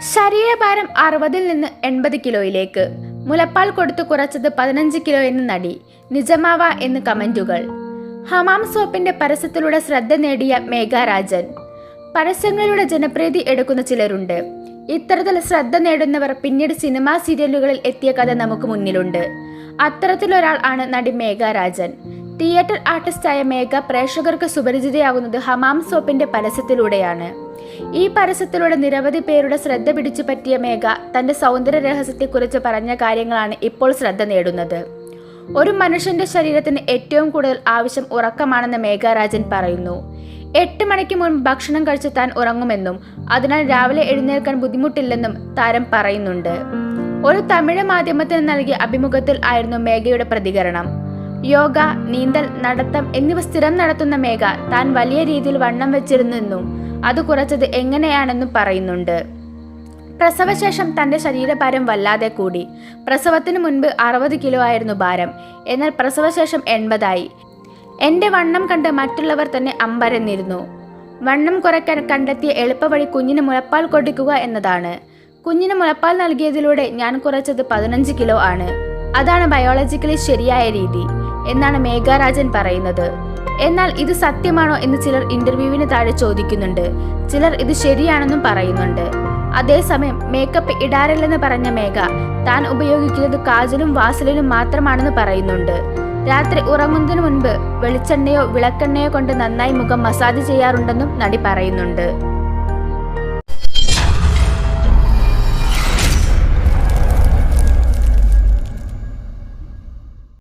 ശരീരഭാരം അറുപതിൽ നിന്ന് എൺപത് കിലോയിലേക്ക്. മുലപ്പാൽ കൊടുത്തു കുറച്ചത് പതിനഞ്ച് കിലോ എന്ന് നടി നിജമാവ എന്ന് കമന്റുകൾ. ഹമാം സോപ്പിന്റെ പരസ്യത്തിലൂടെ ശ്രദ്ധ നേടിയ മേഘ രാജൻ. പരസ്യങ്ങളിലൂടെ ജനപ്രീതി എടുക്കുന്ന ചിലരുണ്ട്. ഇത്തരത്തിൽ ശ്രദ്ധ നേടുന്നവർ പിന്നീട് സിനിമാ സീരിയലുകളിൽ എത്തിയ കഥ നമുക്ക് മുന്നിലുണ്ട്. അത്തരത്തിലൊരാൾ ആണ് നടി മേഘ രാജൻ. തിയേറ്റർ ആർട്ടിസ്റ്റായ മേഘ പ്രേക്ഷകർക്ക് സുപരിചിതയാകുന്നത് ഹമാം സോപ്പിന്റെ പരസ്യത്തിലൂടെയാണ്. ഈ പരസ്യത്തിലൂടെ നിരവധി പേരുടെ ശ്രദ്ധ പിടിച്ചു പറ്റിയ മേഘ തന്റെ സൗന്ദര്യ രഹസ്യത്തെക്കുറിച്ച് പറഞ്ഞ കാര്യങ്ങളാണ് ഇപ്പോൾ ശ്രദ്ധ നേടുന്നത്. ഒരു മനുഷ്യന്റെ ശരീരത്തിന് ഏറ്റവും കൂടുതൽ ആവശ്യം ഉറക്കമാണെന്ന് മേഘരാജൻ പറയുന്നു. എട്ട് മണിക്ക് മുൻപ് ഭക്ഷണം കഴിച്ച് താൻ ഉറങ്ങുമെന്നും അതിനാൽ രാവിലെ എഴുന്നേൽക്കാൻ ബുദ്ധിമുട്ടില്ലെന്നും താരം പറയുന്നുണ്ട്. ഒരു തമിഴ് മാധ്യമത്തിന് നൽകിയ അഭിമുഖത്തിൽ ആയിരുന്നു മേഘയുടെ പ്രതികരണം. യോഗ നീന്തൽ നടത്തം എന്നിവ സ്ഥിരം നടത്തുന്ന മേഘ താൻ വലിയ രീതിയിൽ വണ്ണം വെച്ചിരുന്നെന്നും അത് കുറച്ചത് എങ്ങനെയാണെന്നും പറയുന്നുണ്ട്. പ്രസവശേഷം തന്റെ ശരീരഭാരം വല്ലാതെ കൂടി. പ്രസവത്തിനു മുൻപ് അറുപത് കിലോ ആയിരുന്നു ഭാരം. എന്നാൽ പ്രസവശേഷം എൺപതായി. എന്റെ വണ്ണം കണ്ട് മറ്റുള്ളവർ തന്നെ അമ്പരന്നിരുന്നു. വണ്ണം കുറയ്ക്കാൻ കണ്ടെത്തിയ എളുപ്പവഴി കുഞ്ഞിന് മുലപ്പാൽ കൊടുക്കുക എന്നതാണ്. കുഞ്ഞിന് മുലപ്പാൽ നൽകിയതിലൂടെ ഞാൻ കുറച്ചത് പതിനഞ്ച് കിലോ ആണ്. അതാണ് ബയോളജിക്കലി ശരിയായ രീതി. എന്നാണ് മേഘാരാജൻ പറയുന്നത്. എന്നാൽ ഇത് സത്യമാണോ എന്ന് ചിലർ ഇന്റർവ്യൂവിന് താഴെ ചോദിക്കുന്നുണ്ട്. ചിലർ ഇത് ശരിയാണെന്നും പറയുന്നുണ്ട്. അതേസമയം മേക്കപ്പ് ഇടാറില്ലെന്ന് പറഞ്ഞ മേഘ താൻ ഉപയോഗിക്കുന്നത് കാജലും വാസലിനും മാത്രമാണെന്ന് പറയുന്നുണ്ട്. രാത്രി ഉറങ്ങുന്നതിന് മുൻപ് വെളിച്ചെണ്ണയോ വിളക്കെണ്ണയോ കൊണ്ട് നന്നായി മുഖം മസാജ് ചെയ്യാറുണ്ടെന്നും നടി പറയുന്നുണ്ട്.